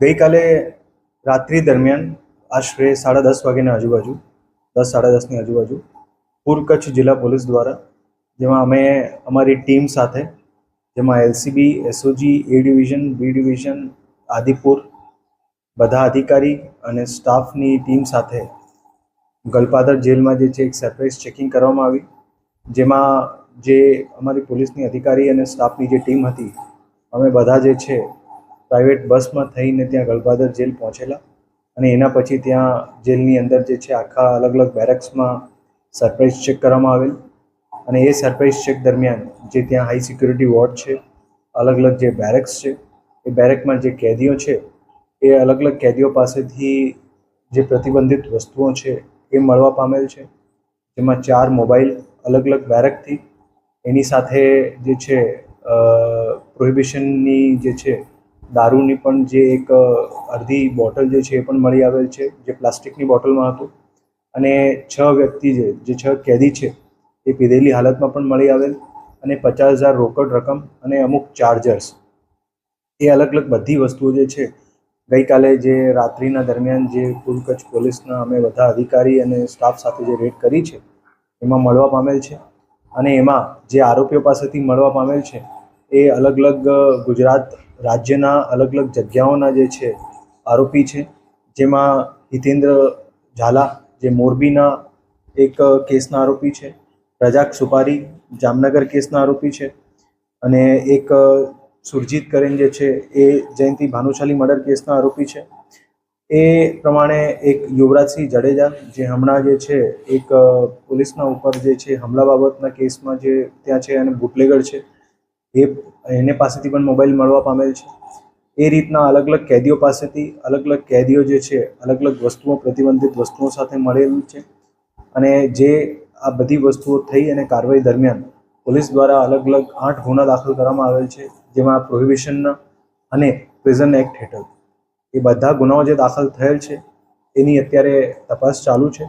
ગઈકાલે રાત્રિ દરમિયાન આશરે સાડા દસ વાગ્યાની આજુબાજુ, દસ સાડા દસની આજુબાજુ પૂર્વ કચ્છ જિલ્લા પોલીસ દ્વારા, જેમાં અમે, અમારી ટીમ સાથે, જેમાં LCB, SOG, A division, B division, Adipur, બધા અધિકારી અને સ્ટાફની ટીમ સાથે ગલપાદર જેલમાં જે છે એક સરપ્રાઇઝ ચેકિંગ કરવામાં આવી, જેમાં જે અમારી પોલીસની અધિકારી અને સ્ટાફની જે ટીમ હતી, અમે બધા જે છે પ્રાઇવેટ બસમાં થઈને ત્યાં ગલપાદર જેલ પહોંચેલા અને એના પછી ત્યાં જેલની અંદર જે છે આખા અલગ અલગ બેરેક્સમાં સરપ્રાઇઝ ચેક કરવામાં આવેલ. અને એ સરપ્રાઇઝ ચેક દરમિયાન જે ત્યાં હાઈ સિક્યુરિટી વોર્ડ છે, અલગ અલગ જે બેરેક્સ છે, એ બેરેકમાં જે કેદીઓ છે, એ અલગ અલગ કેદીઓ પાસેથી જે પ્રતિબંધિત વસ્તુઓ છે એ મળવા પામેલ છે. જેમાં ચાર મોબાઈલ અલગ અલગ બેરેકથી એની સાથે જે છે પ્રોહિબિશનની જે છે દારૂની પણ જે એક અડધી બોટલ જે છે એ પણ મળી આવેલ છે, જે પ્લાસ્ટિકની બોટલમાં હતું. અને છ વ્યક્તિ જે જે છ કેદી છે, એ પીધેલી હાલતમાં પણ મળી આવેલ અને પચાસ હજાર રોકડ રકમ અને અમુક ચાર્જર્સ એ અલગ અલગ બધી વસ્તુઓ જે છે, ગઈકાલે જે રાત્રિના દરમિયાન જે કુલ કચ્છ પોલીસના અમે બધા અધિકારી અને સ્ટાફ સાથે જે રેડ કરી છે, એમાં મળવા પામેલ છે. અને એમાં જે આરોપીઓ પાસેથી મળવા પામેલ છે, એ અલગ અલગ ગુજરાત રાજ્યના અલગ અલગ જગ્યાઓના જે છે આરોપી છે, જેમાં હિતેન્દ્ર ઝાલા, જે મોરબીના એક કેસના આરોપી છે રજાક સુપારી જામનગર કેસના આરોપી છે અને એક સુરજીત કરેન જે છે એ જયંતિ ભાનુશાલી મર્ડર કેસના આરોપી છે. એ પ્રમાણે એક યુવરાજસિંહ જડેજા, જે હમણાં જે છે એક પોલીસના ઉપર જે છે હમલા બાબતના કેસમાં જે ત્યાં છે અને બુટલેગર છે એ એને પાસેથી પણ મોબાઈલ મળવા પામેલ છે. એ રીતના અલગ અલગ કેદીઓ પાસેથી અલગ અલગ કેદીઓ જે છે, અલગ અલગ વસ્તુઓ, પ્રતિબંધિત વસ્તુઓ સાથે મળેલું છે. અને જે આ બધી વસ્તુઓ થઈ અને કાર્યવાહી દરમિયાન પોલીસ દ્વારા અલગ અલગ આઠ ગુના દાખલ કરવામાં આવેલ છે, જેમાં પ્રોહિબિશનના અને પ્રિઝન એક્ટ હેઠળ. એ બધા ગુનાઓ જે દાખલ થયેલ છે, એની અત્યારે તપાસ ચાલુ છે.